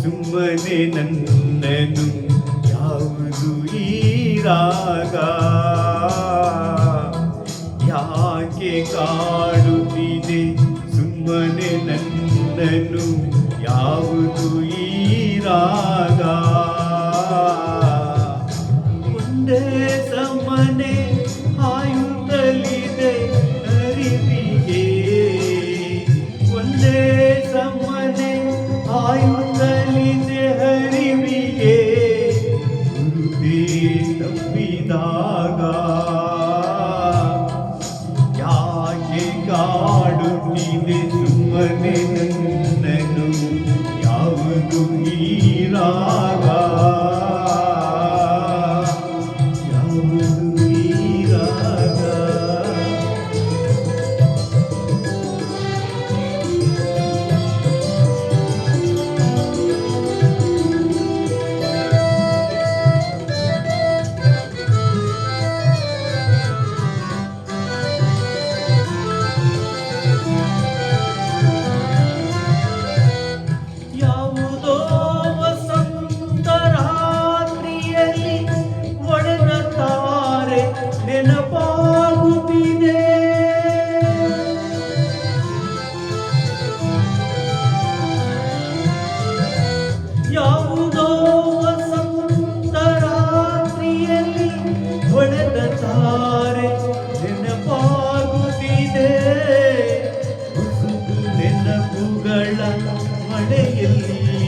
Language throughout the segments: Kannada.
ಸುಮ್ಮನೆ ನನ್ನನು ಯಾವುದು ಈ ರಾಗ? ಯಾಕೆ ಕಾಡುತ್ತಿದೆ ಸುಮ್ಮನೆ ನನ್ನನು ಯಾವುದು ಈ ತಪ್ಪಿದಾಗ ಯಾಕೆ ಕಾಡುತ್ತಿದೆ ಸುಮ್ಮನೆ ನನ್ನನು ಯಾವುದು ಈ ನೆನಪಾಗುತ್ತಿದೆ. ಯಾವುದೋ ವಸಂತ ರಾತ್ರಿಯಲ್ಲಿ ಒಡೆದ ತಾರೆ ನೆನಪಾಗುತ್ತಿದೆ. ನೆನಪುಗಳ ಮಳೆಯಲ್ಲಿ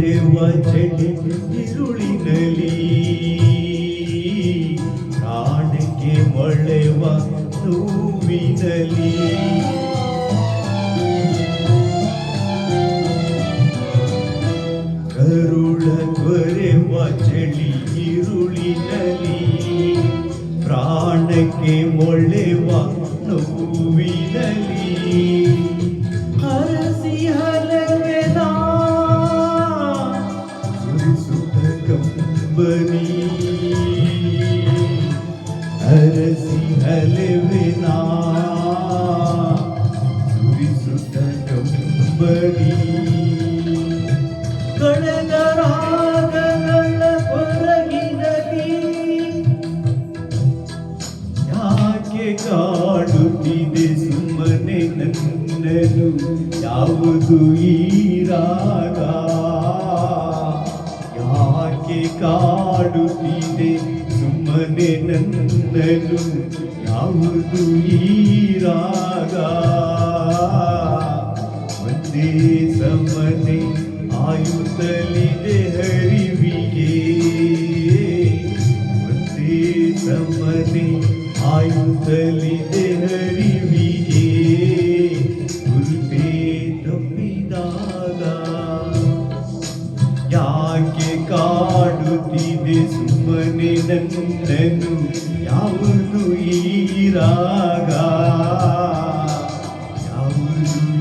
ರೆವ ಚಳಿ ಇರುಳಿನಲಿ ಪ್ರಾಣಕ್ಕೆ ಮಳೆವ ನೋವಿನಲಿ. ಕರುಳ ಕೊರೆವ ಚಳಿ ಇರುಳಿನಲಿ ಪ್ರಾಣಕ್ಕೆ ಮೊಳೆವ ನೋವಿನಲಿ. ಹರಸಿ ಹರ ಹರಸಿ ಹಲವೆನ ಸುರಿಸುತ್ತ ಕಂಬನಿ ಕಳೆದ ರಾಗಗಳ ಹೊರಗಿನಲಿ ಯಾಕೆ ಕಾಡುತ್ತಿದೆ ಸುಮ್ಮನೆ ನನ್ನನು ಯಾವುದು ಈ ಯಾಕೆ ಕಾಡುತ್ತಿದೆ ಸುಮ್ಮನೆ ನನ್ನನು ಯಾವುದು ಈ ರಾಗ ಒಂದೇ ಸಮನೆ ಆಯುತ್ತಲಿದೆ ಹರಿವಿಗೆ ಒಂದೇ ಸಮನೆ ಆಯುತ್ತಲಿದೆ ಹರಿವಿಗೆ ಗುರುತೇ ತಪ್ಪಿದಾಗ ಯಾಕೆ ಕಾಡುತ್ತಿದೆ ಸುಮ್ಮನಿದೆಂದೆನು ಯಾವುದು ಈರಾಗ ಯಾವುದು